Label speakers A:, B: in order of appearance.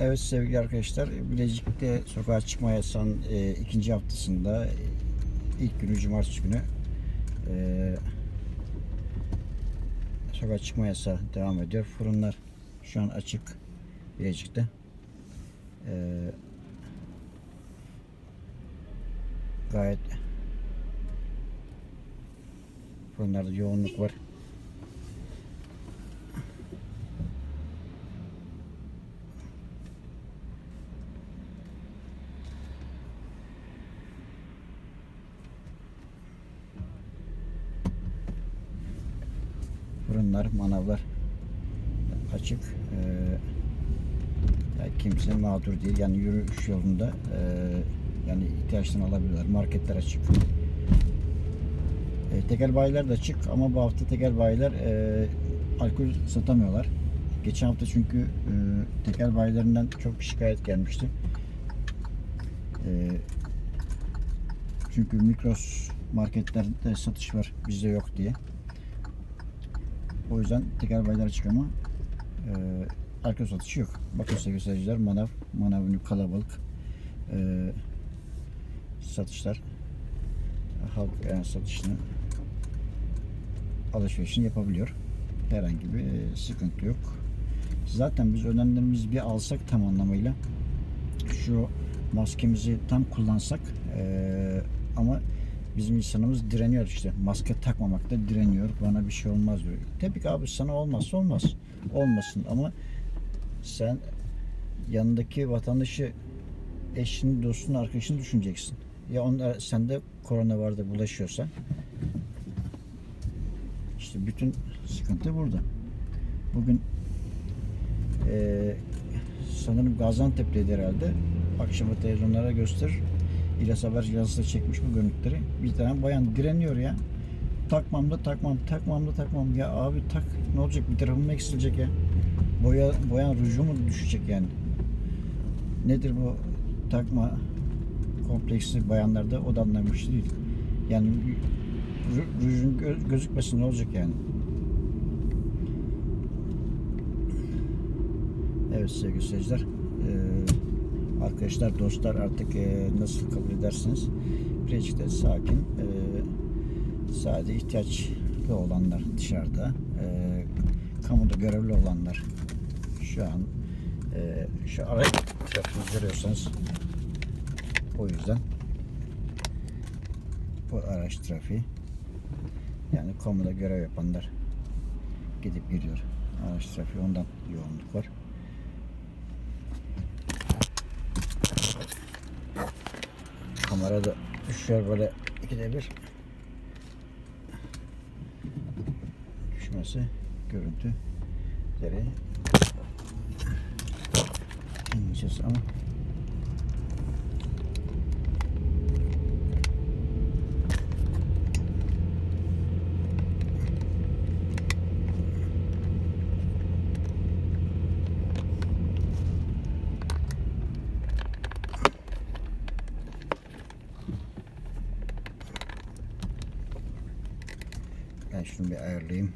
A: Evet sevgili arkadaşlar, Bilecik'te sokağa çıkma yasağının e, ikinci haftasında e, ilk günü cumartesi günü e, sokağa çıkma yasağı devam ediyor. Fırınlar şu an açık Bilecik'te. E, gayet fırınlarda yoğunluk var. Fırınlar, manavlar açık. Ee, yani kimse mağdur değil. Yani yürüyüş yolunda e, yani ihtiyaçlarını alabilirler. Marketler açık. E, tekel bayiler de açık ama bu hafta tekel bayiler e, alkol satamıyorlar. Geçen hafta çünkü e, tekel bayilerinden çok şikayet gelmişti. E, çünkü mikros marketlerde satış var, bizde yok diye. O yüzden teker baylar açık ama e, alkol satışı yok. Bakın sevgili seyirciler manav, manav ünlü kalabalık e, satışlar halk yani satışını alışverişini yapabiliyor. Herhangi bir e, sıkıntı yok. Zaten biz önlemlerimizi bir alsak tam anlamıyla şu maskemizi tam kullansak e, ama bizim insanımız direniyor işte. Maske takmamakta direniyor. Bana bir şey olmaz diyor. Tabii ki abi sana olmazsa olmaz. Olmasın ama sen yanındaki vatandaşı eşini, dostunu, arkadaşını düşüneceksin. Ya onlar sende korona var da bulaşıyorsa işte bütün sıkıntı burada. Bugün eee sanırım Gaziantep'teydi herhalde. Akşama televizyonlara gösterir. İlyas Haber yazısı çekmiş bu görüntüleri. Bir tane bayan direniyor ya. Takmam da takmam, takmam da takmam. Ya abi tak ne olacak bir tarafım eksilecek ya? Boya, boyan ruju mu düşecek yani? Nedir bu takma kompleksi bayanlarda o da anlamış değil. Yani ru- rujun gö- gözükmesin ne olacak yani? Evet sevgili seyirciler. Arkadaşlar, dostlar artık e, nasıl kabul edersiniz? Birecik'te sakin. E, sadece ihtiyaçlı olanlar dışarıda. E, kamuda görevli olanlar şu an e, şu araç trafiği görüyorsanız o yüzden bu araç trafiği yani kamuda görev yapanlar gidip gidiyor. Araç trafiği ondan yoğunluk var. Kamera da düşüyor böyle ikide bir. Düşmesi görüntüleri ineceğiz ama ben şunu bir ayarlayayım.